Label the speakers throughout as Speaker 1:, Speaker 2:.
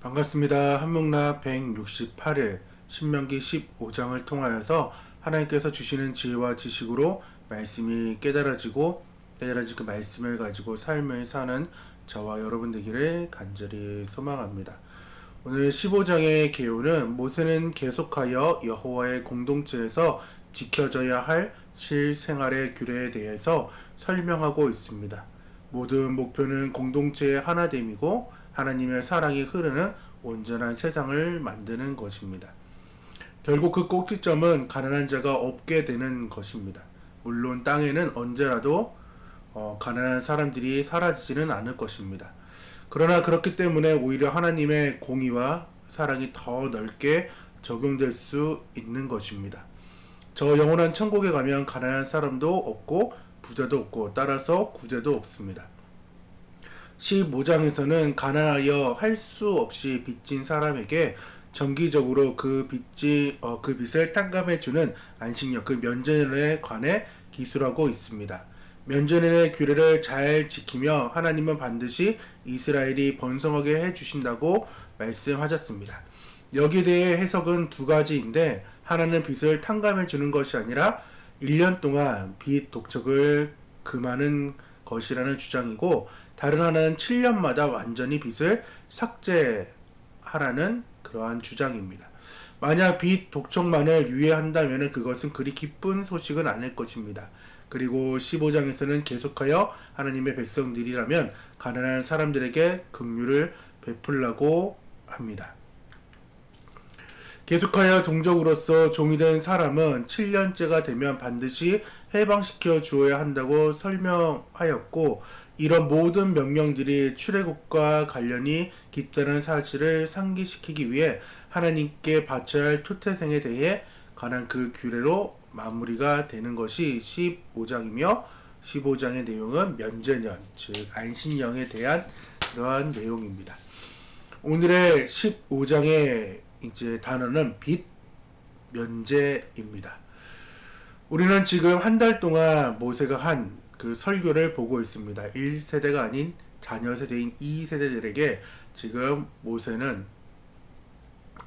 Speaker 1: 반갑습니다. 한문락 168일 신명기 15장을 통하여서 하나님께서 주시는 지혜와 지식으로 말씀이 깨달아지고 깨달아진 그 말씀을 가지고 삶을 사는 저와 여러분 되기를 간절히 소망합니다. 오늘 15장의 개요는 모세는 계속하여 여호와의 공동체에서 지켜져야 할 실생활의 규례에 대해서 설명하고 있습니다. 모든 목표는 공동체의 하나됨이고 하나님의 사랑이 흐르는 온전한 세상을 만드는 것입니다. 결국 그 꼭지점은 가난한 자가 없게 되는 것입니다. 물론 땅에는 언제라도 어, 가난한 사람들이 사라지지는 않을 것입니다. 그러나 그렇기 때문에 오히려 하나님의 공의와 사랑이 더 넓게 적용될 수 있는 것입니다. 저 영원한 천국에 가면 가난한 사람도 없고 부자도 없고 따라서 구제도 없습니다. 15장에서는 가난하여 할 수 없이 빚진 사람에게 정기적으로 그 빚지 어, 그 빚을 탕감해 주는 안식년 그 면전에 관해 기술하고 있습니다. 면전의 규례를 잘 지키며 하나님은 반드시 이스라엘이 번성하게 해 주신다고 말씀하셨습니다. 여기에 대해 해석은 두 가지인데 하나는 빚을 탕감해 주는 것이 아니라 1년 동안 빚 독촉을 금하는 것이라는 주장이고 다른 하나는 7년마다 완전히 빚을 삭제하라는 그러한 주장입니다. 만약 빚 독촉만을 유예한다면 그것은 그리 기쁜 소식은 아닐 것입니다. 그리고 15장에서는 계속하여 하나님의 백성들이라면 가난한 사람들에게 긍휼을 베풀라고 합니다. 계속하여 동족으로서 종이 된 사람은 7년째가 되면 반드시 해방시켜 주어야 한다고 설명하였고 이런 모든 명령들이 출애굽과 관련이 깊다는 사실을 상기시키기 위해 하나님께 바쳐야 할 투태생에 대해 관한 그 규례로 마무리가 되는 것이 15장이며 15장의 내용은 면제년 즉 안신령에 대한 그러한 내용입니다. 오늘의 15장의 이제 단어는 빚 면제입니다. 우리는 지금 한 달 동안 모세가 한 그 설교를 보고 있습니다. 1세대가 아닌 자녀 세대인 2세대들에게 지금 모세는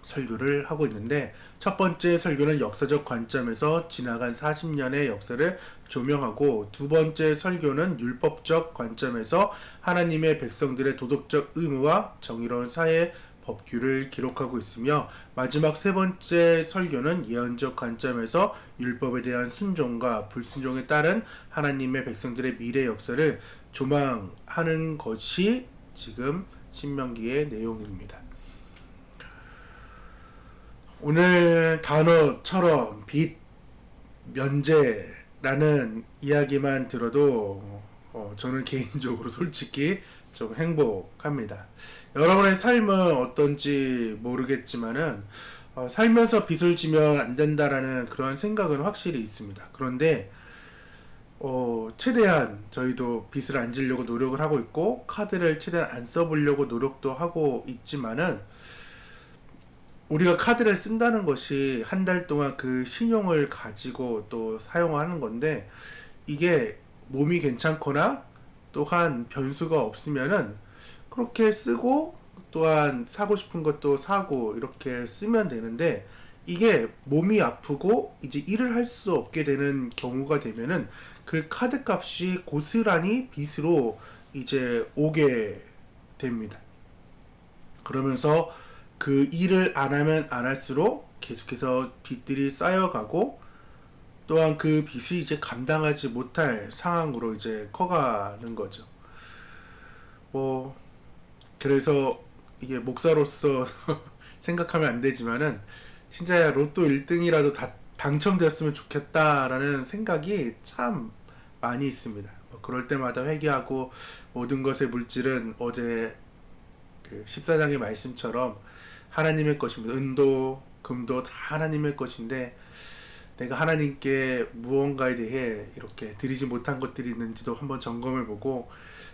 Speaker 1: 설교를 하고 있는데 첫 번째 설교는 역사적 관점에서 지나간 40년의 역사를 조명하고 두 번째 설교는 율법적 관점에서 하나님의 백성들의 도덕적 의무와 정의로운 사회 법규를 기록하고 있으며 마지막 세 번째 설교는 예언적 관점에서 율법에 대한 순종과 불순종에 따른 하나님의 백성들의 미래 역사를 조망하는 것이 지금 신명기의 내용입니다. 오늘 단어처럼 빚 면제라는 이야기만 들어도 어, 저는 개인적으로 솔직히 좀 행복합니다. 여러분의 삶은 어떤지 모르겠지만은 어, 살면서 빚을 지면 안 된다라는 그런 생각은 확실히 있습니다. 그런데 어, 최대한 저희도 빚을 안 지려고 노력을 하고 있고 카드를 최대한 안 써보려고 노력도 하고 있지만은 우리가 카드를 쓴다는 것이 한 달 동안 그 신용을 가지고 또 사용하는 건데 이게 몸이 괜찮거나 또한 변수가 없으면은 그렇게 쓰고 또한 사고 싶은 것도 사고 이렇게 쓰면 되는데 이게 몸이 아프고 이제 일을 할 수 없게 되는 경우가 되면은 그 카드 값이 고스란히 빚으로 이제 오게 됩니다. 그러면서 그 일을 안 하면 안 할수록 계속해서 빚들이 쌓여가고 또한 그 빚이 이제 감당하지 못할 상황으로 이제 커가는 거죠. 뭐 그래서 이게 목사로서 생각하면 안 되지만은 진짜 로또 1등이라도 다 당첨되었으면 좋겠다라는 생각이 참 많이 있습니다. 뭐 그럴 때마다 회개하고 모든 것의 물질은 어제 그 14장의 말씀처럼 하나님의 것입니다. 은도, 금도 다 하나님의 것인데 내가 하나님께 무언가에 대해 이렇게 드리지 못한 것들이 있는지도 한번 점검을 보고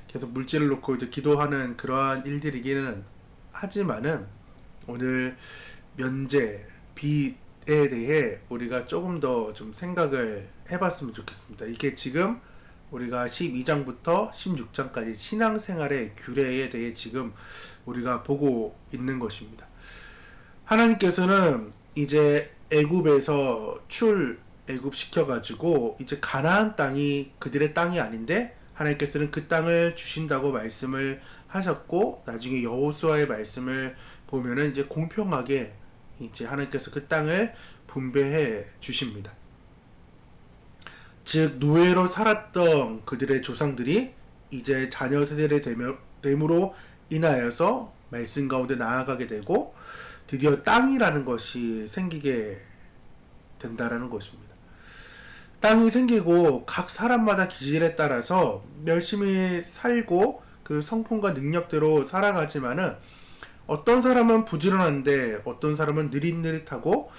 Speaker 1: 계속 물질을 놓고 이제 기도하는 그러한 일들이기는 하지만은 오늘 면제, 빚에 대해 우리가 조금 더 좀 생각을 해봤으면 좋겠습니다. 이게 지금 우리가 12장부터 16장까지 신앙생활의 규례에 대해 지금 우리가 보고 있는 것입니다. 하나님께서는 이제 애굽에서 출 애굽 시켜 가지고 이제 가나안 땅이 그들의 땅이 아닌데 하나님께서는 그 땅을 주신다고 말씀을 하셨고 나중에 여호수아의 말씀을 보면은 이제 공평하게 이제 하나님께서 그 땅을 분배해 주십니다. 즉 노예로 살았던 그들의 조상들이 이제 자녀 세대를 됨으로 인하여서 말씀 가운데 나아가게 되고 드디어 땅이라는 것이 생기게 된다라는 것입니다. 땅이 생기고 각 사람마다 기질에 따라서 열심히 살고 그 성품과 능력대로 살아가지만은 어떤 사람은 부지런한데 어떤 사람은 느릿느릿하고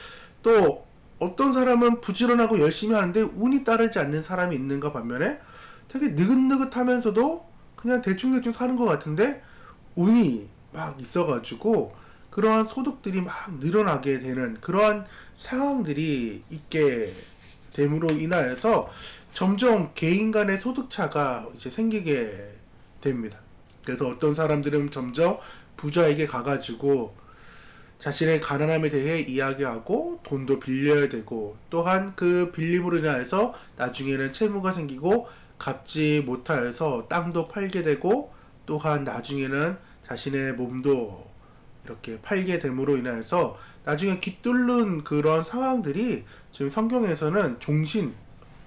Speaker 1: 또 어떤 사람은 부지런하고 열심히 하는데 운이 따르지 않는 사람이 있는가 반면에 되게 느긋느긋하면서도 그냥 대충대충 사는 것 같은데 운이 막 있어가지고 그러한 소득들이 막 늘어나게 되는 그러한 상황들이 있게 됨으로 인하여서 점점 개인 간의 소득차가 이제 생기게 됩니다. 그래서 어떤 사람들은 점점 부자에게 가가지고 자신의 가난함에 대해 이야기하고 돈도 빌려야 되고 또한 그 빌림으로 인하여서 나중에는 채무가 생기고 갚지 못하여서 땅도 팔게 되고 또한 나중에는 자신의 몸도 이렇게 팔게 됨으로 인하여서 나중에 깃뚫는 그런 상황들이 지금 성경에서는 종신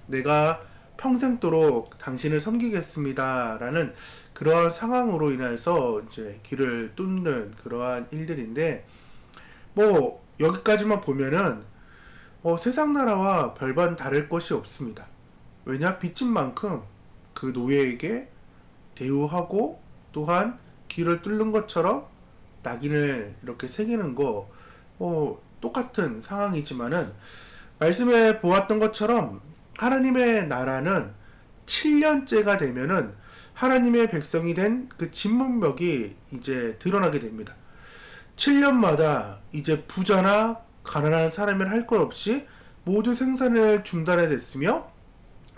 Speaker 1: 내가 평생도록 당신을 섬기겠습니다라는 그러한 상황으로 인해서 이제 길을 뚫는 그러한 일들인데 뭐 여기까지만 보면은 어, 세상 나라와 별반 다를 것이 없습니다. 왜냐 빚진 만큼 그 노예에게 대우하고 또한 길을 뚫는 것처럼 낙인을 이렇게 새기는 거 어, 똑같은 상황이지만은 말씀에 보았던 것처럼 하나님의 나라는 7년째가 되면은 하나님의 백성이 된 그 진문벽이 이제 드러나게 됩니다. 7년마다 이제 부자나 가난한 사람을 할 것 없이 모두 생산을 중단해 됐으며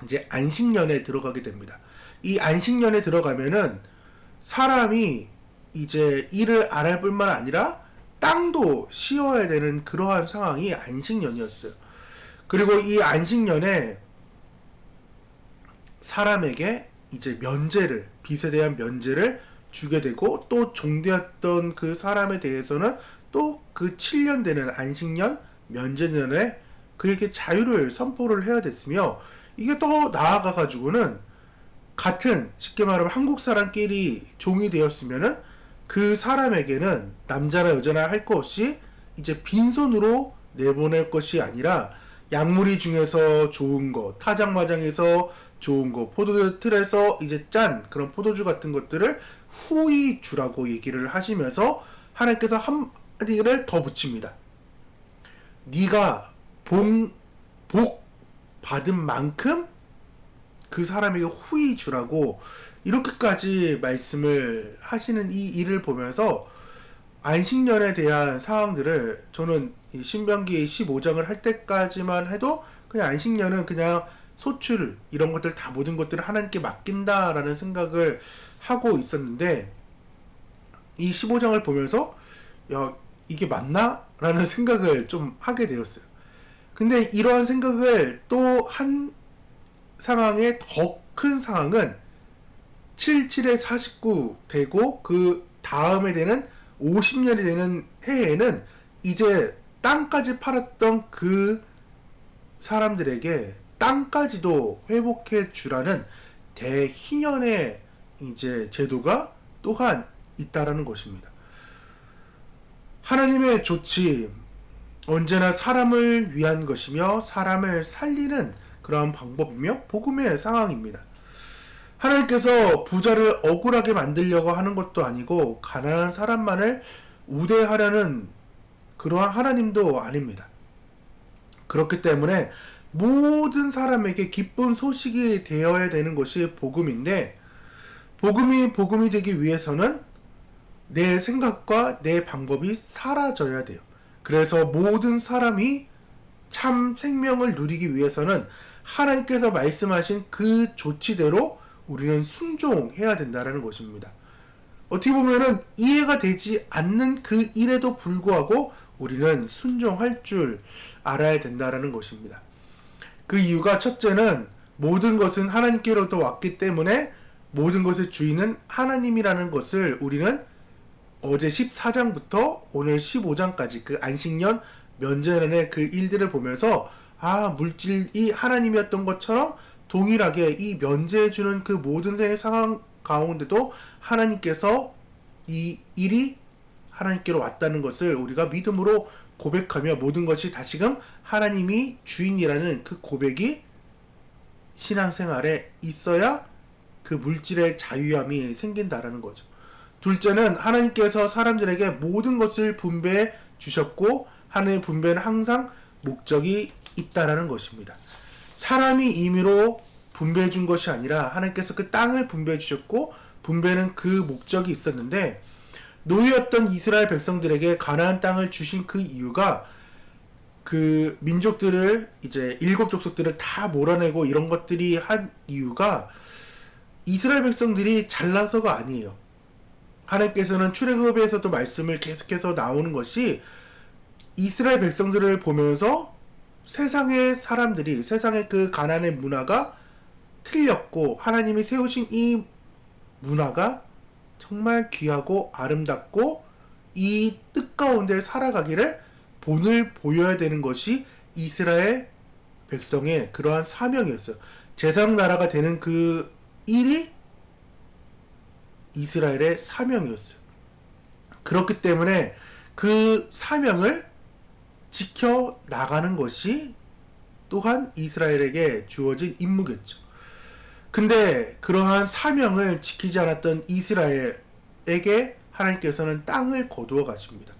Speaker 1: 이제 안식년에 들어가게 됩니다. 이 안식년에 들어가면은 사람이 이제 일을 안 할 뿐만 아니라 땅도 쉬어야 되는 그러한 상황이 안식년이었어요. 그리고 이 안식년에 사람에게 이제 면제를 빚에 대한 면제를 주게 되고 또 종되었던 그 사람에 대해서는 또 그 7년 되는 안식년 면제년에 그에게 자유를 선포를 해야 됐으며 이게 더 나아가 가지고는 같은 쉽게 말하면 한국 사람끼리 종이 되었으면은 그 사람에게는 남자나 여자나 할 것 없이 이제 빈손으로 내보낼 것이 아니라 약물이 중에서 좋은 거, 타장마장에서 좋은 거, 포도 틀에서 이제 짠 그런 포도주 같은 것들을 후히 주라고 얘기를 하시면서 하나님께서 한마디를 더 붙입니다. 네가 복, 복 받은 만큼 그 사람에게 후히 주라고 이렇게까지 말씀을 하시는 이 일을 보면서 안식년에 대한 사항들을 저는 이 신명기 15장을 할 때까지만 해도 그냥 안식년은 그냥 소출 이런 것들 다 모든 것들을 하나님께 맡긴다라는 생각을 하고 있었는데 이 15장을 보면서 야 이게 맞나? 라는 생각을 좀 하게 되었어요. 근데 이러한 생각을 또 한 상황의 더큰 상황은 77에 49 되고 그 다음에 되는 50년이 되는 해에는 이제 땅까지 팔았던 그 사람들에게 땅까지도 회복해 주라는 대희년의 이제 제도가 또한 있다라는 것입니다. 하나님의 조치 언제나 사람을 위한 것이며 사람을 살리는 그러한 방법이며 복음의 상황입니다. 하나님께서 부자를 억울하게 만들려고 하는 것도 아니고 가난한 사람만을 우대하려는 그러한 하나님도 아닙니다. 그렇기 때문에 모든 사람에게 기쁜 소식이 되어야 되는 것이 복음인데 복음이 복음이 되기 위해서는 내 생각과 내 방법이 사라져야 돼요. 그래서 모든 사람이 참 생명을 누리기 위해서는 하나님께서 말씀하신 그 조치대로 우리는 순종해야 된다라는 것입니다. 어떻게 보면은 이해가 되지 않는 그 일에도 불구하고 우리는 순종할 줄 알아야 된다라는 것입니다. 그 이유가 첫째는 모든 것은 하나님께로부터 왔기 때문에 모든 것의 주인은 하나님이라는 것을 우리는 어제 14장부터 오늘 15장까지 그 안식년 면제년의 그 일들을 보면서 아 물질이 하나님이었던 것처럼 동일하게 이 면제해 주는 그 모든 의 상황 가운데도 하나님께서 이 일이 하나님께로 왔다는 것을 우리가 믿음으로 고백하며 모든 것이 다시금 하나님이 주인이라는 그 고백이 신앙생활에 있어야 그 물질의 자유함이 생긴다라는 거죠. 둘째는 하나님께서 사람들에게 모든 것을 분배해 주셨고 하나님의 분배는 항상 목적이 있다라는 것입니다. 사람이 임의로 분배해 준 것이 아니라 하나님께서 그 땅을 분배해 주셨고 분배는 그 목적이 있었는데 노예였던 이스라엘 백성들에게 가나안 땅을 주신 그 이유가 그 민족들을 이제 일곱 족속들을 다 몰아내고 이런 것들이 한 이유가 이스라엘 백성들이 잘나서가 아니에요. 하나님께서는 출애굽에서도 말씀을 계속해서 나오는 것이 이스라엘 백성들을 보면서 세상의 사람들이 세상의 그 가난의 문화가 틀렸고 하나님이 세우신 이 문화가 정말 귀하고 아름답고 이 뜻 가운데 살아가기를 본을 보여야 되는 것이 이스라엘 백성의 그러한 사명이었어요. 제상 나라가 되는 그 일이 이스라엘의 사명이었어요. 그렇기 때문에 그 사명을 지켜 나가는 것이 또한 이스라엘에게 주어진 임무겠죠. 근데 그러한 사명을 지키지 않았던 이스라엘에게 하나님께서는 땅을 거두어 가십니다.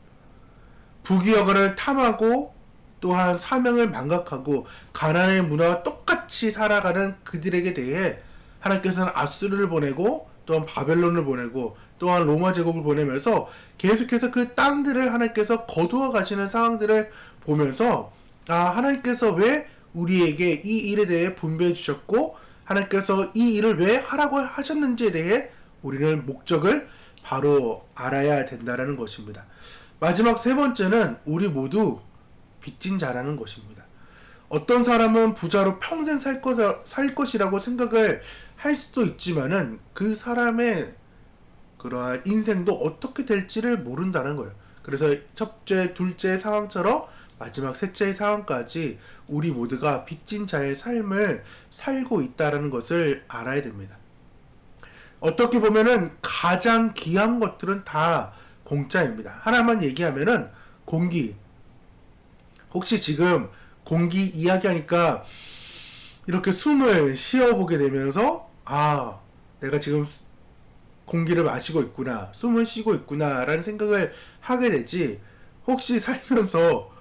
Speaker 1: 부귀영화를 탐하고 또한 사명을 망각하고 가난의 문화와 똑같이 살아가는 그들에게 대해 하나님께서는 아수르를 보내고 또한 바벨론을 보내고 또한 로마 제국을 보내면서 계속해서 그 땅들을 하나님께서 거두어 가시는 상황들을 보면서 아 하나님께서 왜 우리에게 이 일에 대해 분배해 주셨고 하나님께서 이 일을 왜 하라고 하셨는지에 대해 우리는 목적을 바로 알아야 된다라는 것입니다. 마지막 세 번째는 우리 모두 빚진 자라는 것입니다. 어떤 사람은 부자로 평생 살, 거, 살 것이라고 생각을 할 수도 있지만은 그 사람의 그러한 인생도 어떻게 될지를 모른다는 거예요. 그래서 첫째, 둘째 상황처럼 마지막 셋째 상황까지 우리 모두가 빚진 자의 삶을 살고 있다라는 것을 알아야 됩니다. 어떻게 보면은 가장 귀한 것들은 다 공짜입니다. 하나만 얘기하면은 공기. 혹시 지금 공기 이야기하니까 이렇게 숨을 쉬어보게 되면서 아 내가 지금 공기를 마시고 있구나 숨을 쉬고 있구나라는 생각을 하게 되지 혹시 살면서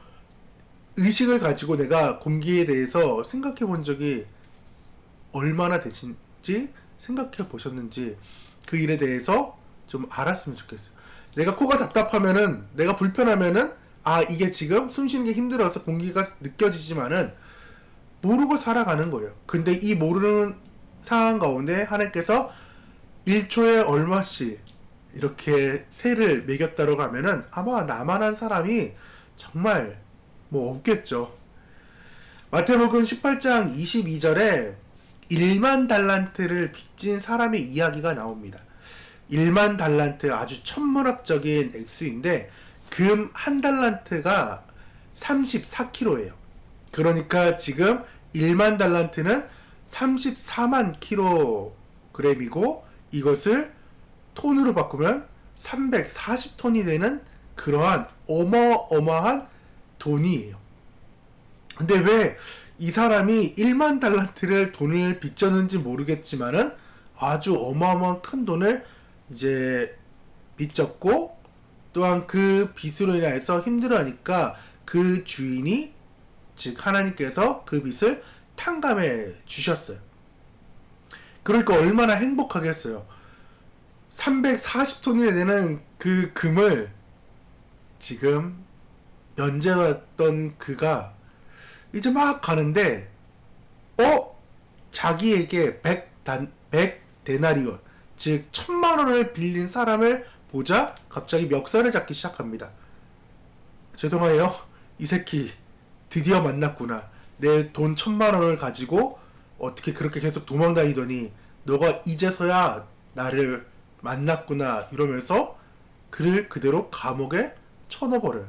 Speaker 1: 의식을 가지고 내가 공기에 대해서 생각해 본 적이 얼마나 되신지 생각해 보셨는지 그 일에 대해서 좀 알았으면 좋겠어요. 내가 코가 답답하면은 내가 불편하면은 아 이게 지금 숨 쉬는 게 힘들어서 공기가 느껴지지만은 모르고 살아가는 거예요. 근데 이 모르는 상황 가운데 하나님께서 1초에 얼마씩 이렇게 세를 매겼다고 하면은 아마 나만한 사람이 정말 뭐 없겠죠. 마태복음 18장 22절에 1만 달란트를 빚진 사람의 이야기가 나옵니다. 1만 달란트 아주 천문학적인 액수인데 금 한 달란트가 34kg예요. 그러니까 지금 1만 달란트는 34만 킬로그램이고 이것을 톤으로 바꾸면 340톤이 되는 그러한 어마어마한 돈이에요. 근데 왜 이 사람이 1만 달란트를 돈을 빚졌는지 모르겠지만은 아주 어마어마한 큰 돈을 이제 빚졌고 또한 그 빚으로 인해서 힘들어하니까 그 주인이 즉 하나님께서 그 빚을 탕감해 주셨어요. 그러니까 얼마나 행복하겠어요. 340톤이 되는 그 금을 지금 면제받던 그가 이제 막 가는데 어 자기에게 100단 100 데나리온 즉 천만 원을 빌린 사람을 보자 갑자기 멱살을 잡기 시작합니다. 죄송해요. 이 새끼 드디어 만났구나. 내 돈 천만 원을 가지고 어떻게 그렇게 계속 도망다니더니 너가 이제서야 나를 만났구나 이러면서 그를 그대로 감옥에 쳐넣어버려요.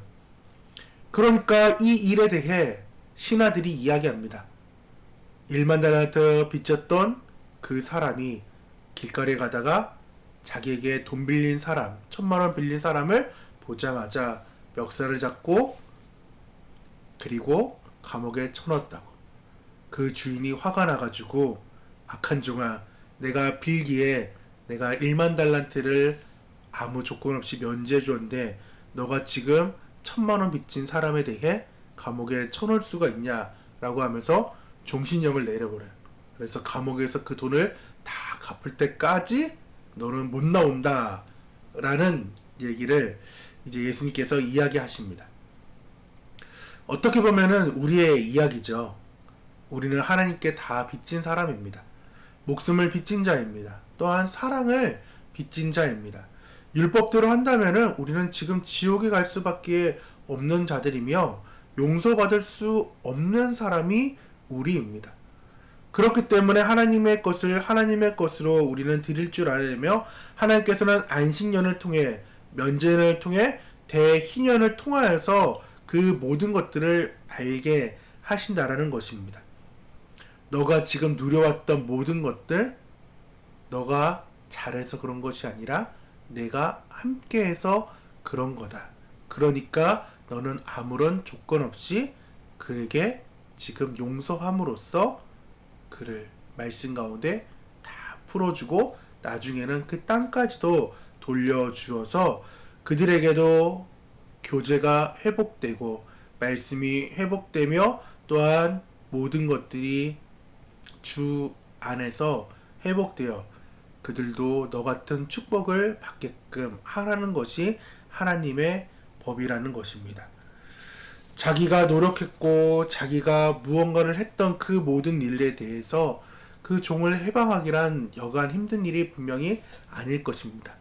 Speaker 1: 그러니까 이 일에 대해 신하들이 이야기합니다. 1만 달란트 빚졌던 그 사람이 길거리에 가다가 자기에게 돈 빌린 사람, 천만 원 빌린 사람을 보자마자 멱살을 잡고 그리고 감옥에 쳐넣었다고. 그 주인이 화가 나가지고 악한 종아, 내가 빌기에 내가 1만 달란트를 아무 조건 없이 면제해 줬는데 너가 지금 천만 원 빚진 사람에 대해 감옥에 쳐넣을 수가 있냐라고 하면서 종신형을 내려버려요. 그래서 감옥에서 그 돈을 다 갚을 때까지 너는 못 나온다라는 얘기를 이제 예수님께서 이야기하십니다. 어떻게 보면은 우리의 이야기죠. 우리는 하나님께 다 빚진 사람입니다. 목숨을 빚진 자입니다. 또한 사랑을 빚진 자입니다. 율법대로 한다면은 우리는 지금 지옥에 갈 수밖에 없는 자들이며 용서받을 수 없는 사람이 우리입니다. 그렇기 때문에 하나님의 것을 하나님의 것으로 우리는 드릴 줄 알며 하나님께서는 안식년을 통해 면제를 통해 대희년을 통하여서 그 모든 것들을 알게 하신다라는 것입니다. 너가 지금 누려왔던 모든 것들 너가 잘해서 그런 것이 아니라 내가 함께해서 그런 거다. 그러니까 너는 아무런 조건 없이 그에게 지금 용서함으로써 그를 말씀 가운데 다 풀어주고 나중에는 그 땅까지도 돌려주어서 그들에게도 교제가 회복되고 말씀이 회복되며 또한 모든 것들이 주 안에서 회복되어 그들도 너 같은 축복을 받게끔 하라는 것이 하나님의 법이라는 것입니다. 자기가 노력했고 자기가 무언가를 했던 그 모든 일에 대해서 그 종을 해방하기란 여간 힘든 일이 분명히 아닐 것입니다.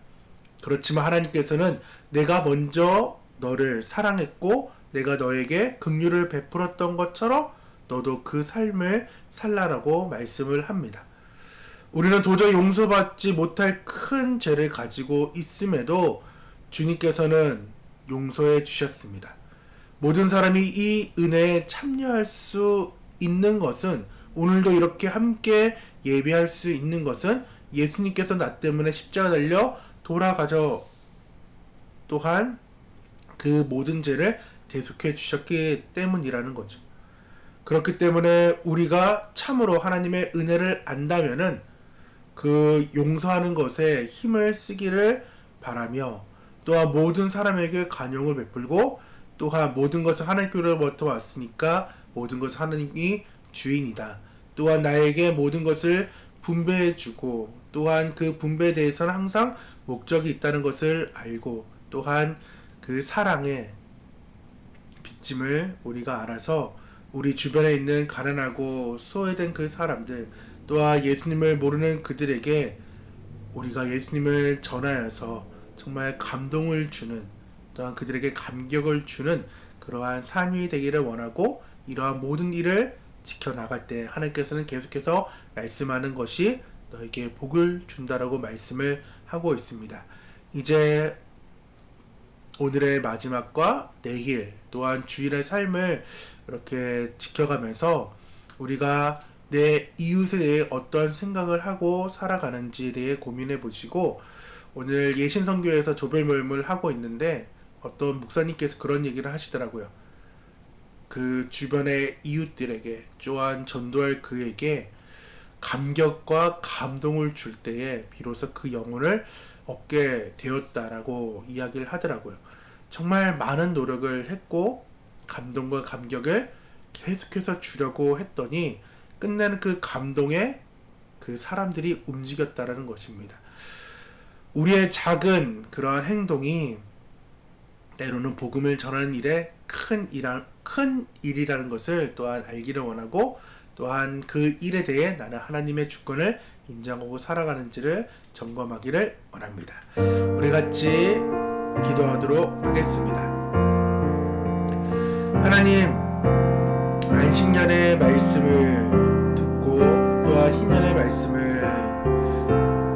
Speaker 1: 그렇지만 하나님께서는 내가 먼저 너를 사랑했고 내가 너에게 긍휼을 베풀었던 것처럼 너도 그 삶을 살라라고 말씀을 합니다. 우리는 도저히 용서받지 못할 큰 죄를 가지고 있음에도 주님께서는 용서해 주셨습니다. 모든 사람이 이 은혜에 참여할 수 있는 것은 오늘도 이렇게 함께 예배할 수 있는 것은 예수님께서 나 때문에 십자가 달려 돌아가져 또한 그 모든 죄를 대속해 주셨기 때문이라는 거죠. 그렇기 때문에 우리가 참으로 하나님의 은혜를 안다면은 그 용서하는 것에 힘을 쓰기를 바라며 또한 모든 사람에게 간용을 베풀고 또한 모든 것을 하나님께로부터 왔으니까 모든 것을 하나님이 주인이다. 또한 나에게 모든 것을 분배해 주고 또한 그 분배에 대해서는 항상 목적이 있다는 것을 알고 또한 그 사랑의 빚짐을 우리가 알아서 우리 주변에 있는 가난하고 소외된 그 사람들 또한 예수님을 모르는 그들에게 우리가 예수님을 전하여서 정말 감동을 주는 또한 그들에게 감격을 주는 그러한 삶이 되기를 원하고 이러한 모든 일을 지켜나갈 때 하나님께서는 계속해서 말씀하는 것이 너에게 복을 준다라고 말씀을 하고 있습니다. 이제 오늘의 마지막과 내일 또한 주일의 삶을 이렇게 지켜가면서 우리가 내 이웃에 대해 어떤 생각을 하고 살아가는지에 대해 고민해 보시고 오늘 예신성교에서 조별 모임을 하고 있는데 어떤 목사님께서 그런 얘기를 하시더라고요. 그 주변의 이웃들에게 또한 전도할 그에게 감격과 감동을 줄 때에 비로소 그 영혼을 얻게 되었다라고 이야기를 하더라고요. 정말 많은 노력을 했고 감동과 감격을 계속해서 주려고 했더니 끝내는 그 감동에 그 사람들이 움직였다라는 것입니다. 우리의 작은 그러한 행동이 때로는 복음을 전하는 일에 큰 일한 큰 일이라는 것을 또한 알기를 원하고 또한 그 일에 대해 나는 하나님의 주권을 인정하고 살아가는지를 점검하기를 원합니다. 우리 같이 기도하도록 하겠습니다. 하나님, 안식년의 말씀을 듣고 또한 희년의 말씀을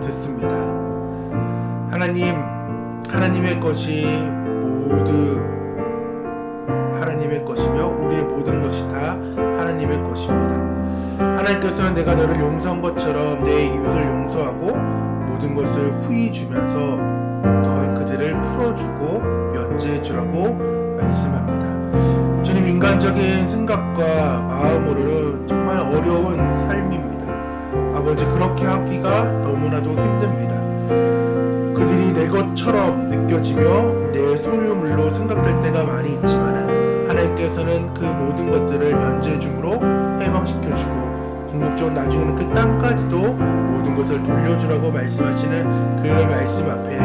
Speaker 1: 듣습니다. 하나님, 하나님의 것이 모두 하나님의 것이며 우리의 모든 것이 다 하나님의 것입니다. 하나님께서는 내가 너를 용서한 것처럼 내 이웃을 용서하고 모든 것을 후히 주면서 또한 그들을 풀어주고 면제해 주라고 말씀합니다. 주님 인간적인 생각과 마음으로는 정말 어려운 삶입니다. 아버지 그렇게 하기가 너무나도 힘듭니다. 그들이 내 것처럼 느껴지며 내 소유물로 생각될 때가 많이 있지만은 하나님께서는 그 모든 것들을 면제해 줌으로 해방시켜 주고 궁극적으로 나중에는 그 땅까지도 모든 것을 돌려주라고 말씀하시는 그 말씀 앞에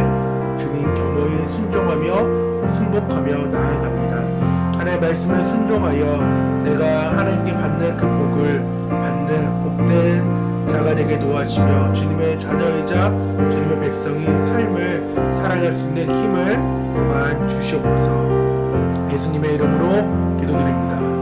Speaker 1: 주님 겸허히 순종하며 순복하며 나아갑니다. 하나님의 말씀에 순종하여 내가 하나님께 받는 그 복을 받는 복된 자가 되게 도와주시며 주님의 자녀이자 주님의 백성인 삶을 살아갈 수 있는 힘을 또한 주시옵소서 예수님의 이름으로 기도드립니다.